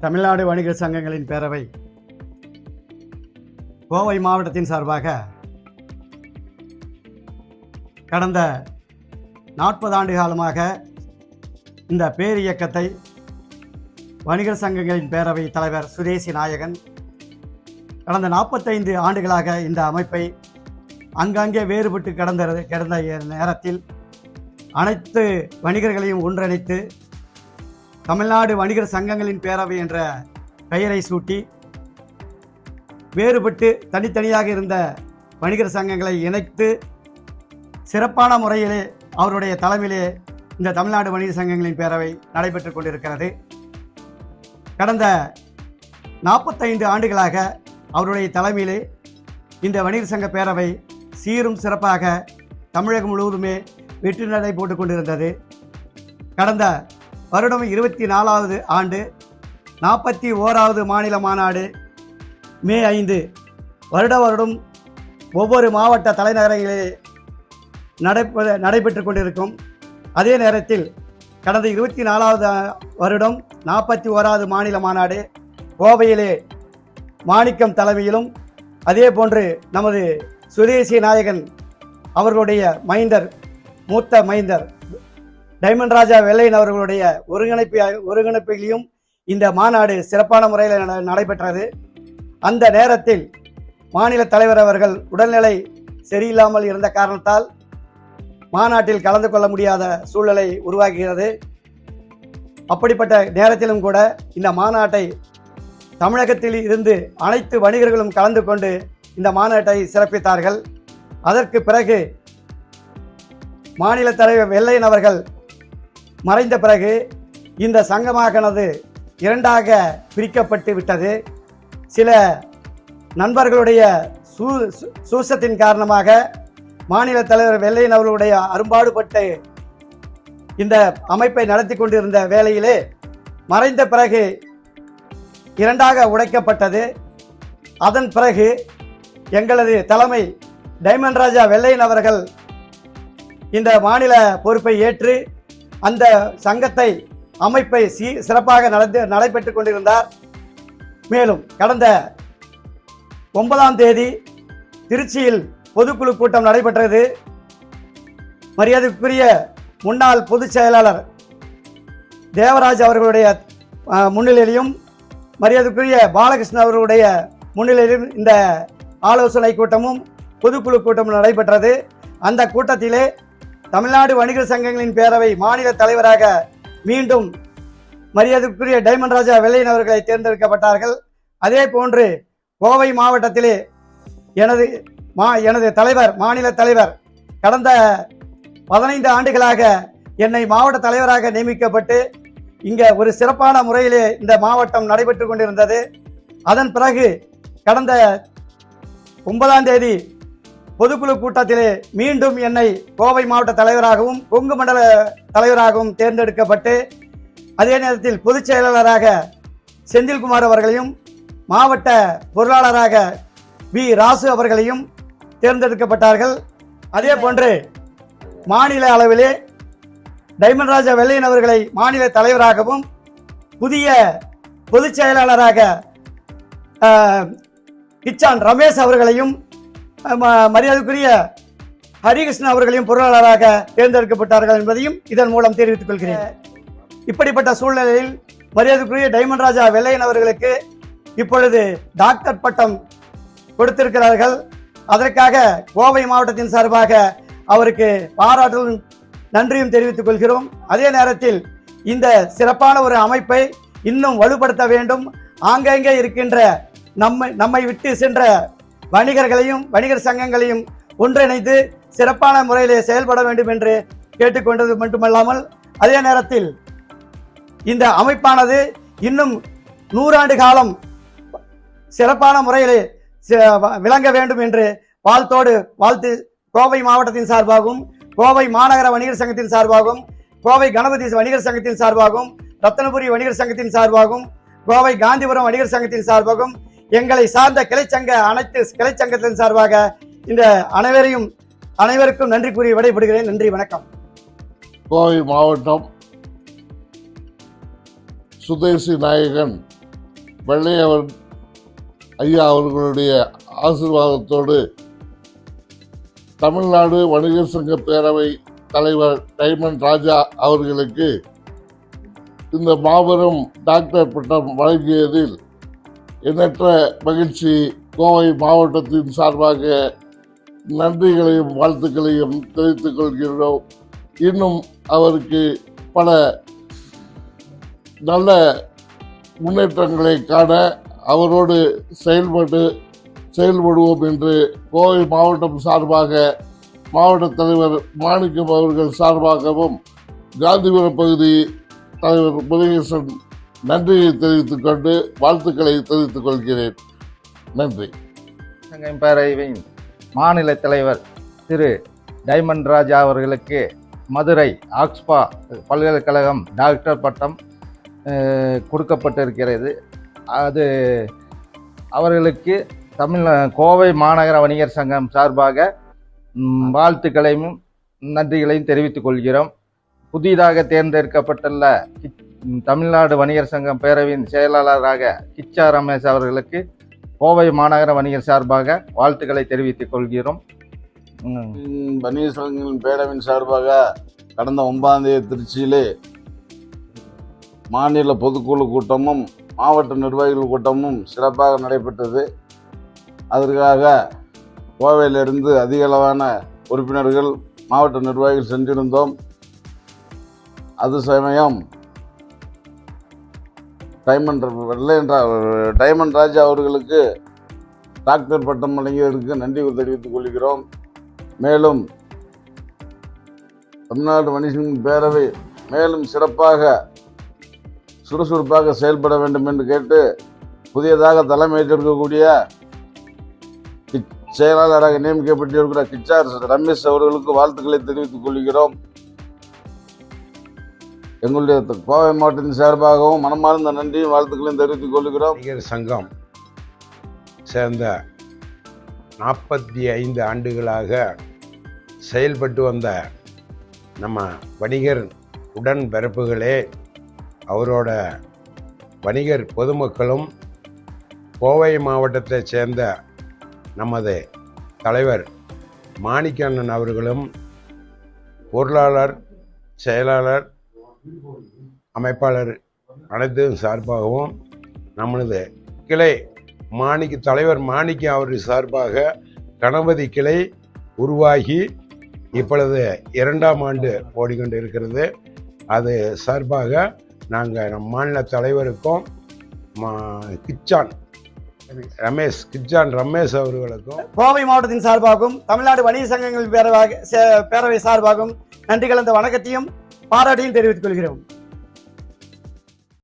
தமிழ்நாடு வணிகர் சங்கங்களின் பேரவை கோவை மாவட்டத்தின் சார்பாக கடந்த நாற்பது ஆண்டு காலமாக இந்த பேரியக்கத்தை வணிகர் சங்கங்களின் பேரவை தலைவர் சுதேசி நாயகன் கடந்த நாற்பத்தைந்து ஆண்டுகளாக இந்த அமைப்பை அங்கங்கே வேறுபட்டு கடந்த கிடந்த நேரத்தில் அனைத்து வணிகர்களையும் ஒன்றிணைத்து தமிழ்நாடு வணிகர் சங்கங்களின் பேரவை என்ற பெயரை சூட்டி வேறுபட்டு தனித்தனியாக இருந்த வணிகர் சங்கங்களை இணைத்து சிறப்பான முறையிலே அவருடைய தலைமையிலே இந்த தமிழ்நாடு வணிகர் சங்கங்களின் பேரவை நடைபெற்று கொண்டிருக்கிறது. கடந்த நாற்பத்தைந்து ஆண்டுகளாக அவருடைய தலைமையிலே இந்த வணிகர் சங்க பேரவை சீரும் சிறப்பாக தமிழகம் முழுவதுமே வெற்றி நடை போட்டு கொண்டிருந்தது. கடந்த வருடம் இருபத்தி நாலாவது ஆண்டு நாற்பத்தி ஓராவது மாநில மாநாடு மே ஐந்து. வருட வருடம் ஒவ்வொரு மாவட்ட தலைநகரங்களிலே நடைபெற நடைபெற்று கொண்டிருக்கும். அதே நேரத்தில் கடந்த இருபத்தி நாலாவது வருடம் நாற்பத்தி ஓராவது மாநில மாநாடு கோவையிலே மாணிக்கம் தலைமையிலும் அதே போன்று நமது சுதேசி நாயகன் அவர்களுடைய மைந்தர் மூத்த மைந்தர் டைமண்ட் ராஜா வெள்ளையன் அவர்களுடைய ஒருங்கிணைப்பு ஒருங்கிணைப்பிலையும் இந்த மாநாடு சிறப்பான முறையில் நடைபெற்றது. அந்த நேரத்தில் மாநில தலைவர் அவர்கள் உடல்நிலை சரியில்லாமல் இருந்த காரணத்தால் மாநாட்டில் கலந்து கொள்ள முடியாத சூழ்நிலை உருவாக்குகிறது அப்படிப்பட்ட நேரத்திலும் கூட இந்த மாநாட்டை தமிழகத்தில் இருந்து அனைத்து வணிகர்களும் கலந்து கொண்டு இந்த மாநாட்டை சிறப்பித்தார்கள். அதற்கு பிறகு மாநில தலைவர் வெள்ளையன் அவர்கள் மறைந்த பிறகு இந்த சங்கமாகனது இரண்டாக பிரிக்கப்பட்டு விட்டது. சில நண்பர்களுடைய சூ சூசத்தின் காரணமாக மாநில தலைவர் வெள்ளையன் அவர்களுடைய அரும்பாடுபட்டு இந்த அமைப்பை நடத்தி கொண்டிருந்த வேளையிலே மறைந்த பிறகு இரண்டாக உடைக்கப்பட்டது. அதன் பிறகு எங்களது தலைமை டைமண்ட் ராஜா வெள்ளையன் அவர்கள் இந்த மாநில பொறுப்பை ஏற்று அந்த சங்கத்தை அமைப்பை சீ சிறப்பாக நடந்து நடைபெற்றுக் கொண்டிருந்தார். மேலும் கடந்த ஒன்பதாம் தேதி திருச்சியில் பொதுக்குழு கூட்டம் நடைபெற்றது. மரியாதைக்குரிய முன்னாள் பொதுச் செயலாளர் தேவராஜ் அவர்களுடைய முன்னிலையிலும் மரியாதைக்குரிய பாலகிருஷ்ணன் அவர்களுடைய முன்னிலையிலும் இந்த ஆலோசனை கூட்டமும் பொதுக்குழு கூட்டமும் நடைபெற்றது. அந்த கூட்டத்திலே தமிழ்நாடு வணிகர் சங்கங்களின் பேரவை மாநில தலைவராக மீண்டும் மரியாதைக்குரிய டைமண்ட் ராஜா வெள்ளையன் அவர்களை தேர்ந்தெடுக்கப்பட்டார்கள். அதே போன்று கோவை மாவட்டத்திலே எனது மா எனது தலைவர் மாநில தலைவர் கடந்த பதினைந்து ஆண்டுகளாக என்னை மாவட்ட தலைவராக நியமிக்கப்பட்டு இங்கே ஒரு சிறப்பான முறையிலே இந்த மாவட்டம் நடைபெற்று கொண்டிருந்தது. அதன் பிறகு கடந்த ஒன்பதாம் தேதி பொதுக்குழு கூட்டத்திலே மீண்டும் என்னை கோவை மாவட்ட தலைவராகவும் கொங்கு மண்டல தலைவராகவும் தேர்ந்தெடுக்கப்பட்டு அதே நேரத்தில் பொதுச் செயலாளராக செந்தில்குமார் அவர்களையும் மாவட்ட பொருளாளராக வி. ராசு அவர்களையும் தேர்ந்தெடுக்கப்பட்டார்கள். அதே போன்று மாநில அளவிலே டைமண்ட் ராஜா வெள்ளையன் அவர்களை மாநில தலைவராகவும் புதிய பொதுச் செயலாளராக கிச்சான் ரமேஷ் அவர்களையும் மரியாதைக்குரிய ஹரிகிருஷ்ணன் அவர்களையும் பொருளாளராக தேர்ந்தெடுக்கப்பட்டார்கள் என்பதையும் இதன் மூலம் தெரிவித்துக் கொள்கிறேன். இப்படிப்பட்ட சூழ்நிலையில் மரியாதைக்குரிய டைமண்ட் ராஜா வெள்ளையன் அவர்களுக்கு இப்பொழுது டாக்டர் பட்டம் கொடுத்திருக்கிறார்கள். அதற்காக கோவை மாவட்டத்தின் சார்பாக அவருக்கு பாராட்டும் நன்றியும் தெரிவித்துக் கொள்கிறோம். அதே நேரத்தில் இந்த சிறப்பான ஒரு அமைப்பை இன்னும் வலுப்படுத்த வேண்டும். ஆங்காங்கே இருக்கின்ற நம்மை நம்மை விட்டு சென்ற வணிகர்களையும் வணிகர் சங்கங்களையும் ஒன்றிணைந்து சிறப்பான முறையிலே செயல்பட வேண்டும் என்று கேட்டுக்கொண்டது மட்டுமல்லாமல் அதே நேரத்தில் இந்த அமைப்பானது இன்னும் நூறாண்டு காலம் சிறப்பான முறையிலே வ- விளங்க வேண்டும் என்று வாழ்த்தோடு வாழ்த்து கோவை மாவட்டத்தின் சார்பாகவும் கோவை மாநகர வணிகர் சங்கத்தின் சார்பாகவும் கோவை கணபதி வணிகர் சங்கத்தின் சார்பாகவும் ரத்தனபுரி வணிகர் சங்கத்தின் சார்பாகவும் கோவை காந்திபுரம் வணிகர் சங்கத்தின் சார்பாகவும் எங்களை சார்ந்த கிளைச்சங்க அனைத்து கிளைச்சங்கத்தின் சார்பாக இந்த அனைவரையும் அனைவருக்கும் நன்றி கூறி விடைபெறுகிறேன். நன்றி வணக்கம். கோவை மாவட்டம் சுதேசி நாயகன் வெள்ளையவன் ஐயா அவர்களுடைய ஆசிர்வாதத்தோடு தமிழ்நாடு வணிகர் சங்க பேரவை தலைவர் டைமண்ட் ராஜா அவர்களுக்கு இந்த மாபெரும் டாக்டர் பட்டம் வழங்கியதில் எண்ணற்ற மகிழ்ச்சி கோவை மாவட்டத்தின் சார்பாக நன்றிகளையும் வாழ்த்துக்களையும் தெரிவித்துக் கொள்கிறோம். இன்னும் அவருக்கு பல நல்ல முன்னேற்றங்களை காண அவரோடு செயல்பட்டு செயல்படுவோம் என்று கோவை மாவட்டம் சார்பாக மாவட்ட தலைவர் மாணிக்கம் அவர்கள் சார்பாகவும் காந்திபுரம் பகுதி தலைவர் முருகேசன் நன்றியை தெரிவித்துக் கொண்டு வாழ்த்துக்களை தெரிவித்துக் கொள்கிறேன். நன்றி. சங்கம் பேரவையின் மாநில தலைவர் திரு டைமண்ட் ராஜா அவர்களுக்கு மதுரை ஆக்ஸ்பா பல்கலைக்கழகம் டாக்டர் பட்டம் கொடுக்கப்பட்டிருக்கிறது. அது அவர்களுக்கு தமிழ் கோவை மாநகர வணிகர் சங்கம் சார்பாக வாழ்த்துக்களையும் நன்றிகளையும் தெரிவித்துக் கொள்கிறோம். புதிதாக தேர்ந்தெடுக்கப்பட்டுள்ள தமிழ்நாடு வணிகர் சங்கம் பேரவையின் செயலாளராக கிச்சா ரமேஷ் அவர்களுக்கு கோவை மாநகர வணிகர் சார்பாக வாழ்த்துக்களை தெரிவித்துக் கொள்கிறோம். வணிகர் சங்கங்களின் பேரவையின் சார்பாக கடந்த ஒன்பதாம் தேதி திருச்சியிலே மாநில பொதுக்குழு கூட்டமும் மாவட்ட நிர்வாகிகள் கூட்டமும் சிறப்பாக நடைபெற்றது. அதற்காக கோவையிலிருந்து அதிக அளவான உறுப்பினர்கள் மாவட்ட நிர்வாகிகள் சென்றிருந்தோம். அது சமயம் டைமண்ட் வெள்ளையன் டைமண்ட் ராஜா அவர்களுக்கு டாக்டர் பட்டம் வழங்கியதற்கு நன்றி தெரிவித்துக் கொள்கிறோம். மேலும் தமிழ்நாடு மனுஷன் பேரவை மேலும் சிறப்பாக சுறுசுறுப்பாக செயல்பட வேண்டும் என்று கேட்டு புதியதாக தலைமையேற்றிருக்கக்கூடிய செயலாளராக நியமிக்கப்பட்டிருக்கிற கிச்சார் ரமேஷ் அவர்களுக்கு வாழ்த்துக்களை தெரிவித்துக் கொள்கிறோம். எங்களுடைய கோவை மாவட்டத்தின் சார்பாகவும் மனமார்ந்த நன்றியும் வாழ்த்துக்களையும் தெரிவித்துக் கொள்கிறோம். சங்கம் சேர்ந்த நாற்பத்தி ஐந்து ஆண்டுகளாக செயல்பட்டு வந்த நம்ம வணிகர் உடன்பிறப்புகளே அவரோட வணிகர் பொதுமக்களும் கோவை மாவட்டத்தைச் சேர்ந்த நமது தலைவர் மாணிக்கண்ணன் அவர்களும் பொருளாளர் செயலாளர் அமைப்பாளர் அனைத்து சார்பாகவும் நம்மளது கிளை மாணிக்க தலைவர் மாணிக்கம் அவர் சார்பாக கணபதி கிளை உருவாகி இப்பொழுது இரண்டாம் ஆண்டு ஓடிக்கொண்டு இருக்கிறது அது சார்பாக நாங்கள் நம் மாநில தலைவருக்கும் மா- கிச்சான் ரமேஷ் கிச்சான் ரமேஷ் அவர்களுக்கும் கோவை மாவட்டத்தின் சார்பாகவும் தமிழ்நாடு வணிக சங்கங்கள் பேரவாக சே- பேரவை சார்பாகவும் நன்றி கலந்த வணக்கத்தையும் பாராட்டையும் தெரிவித்துக் கொள்கிறோம்.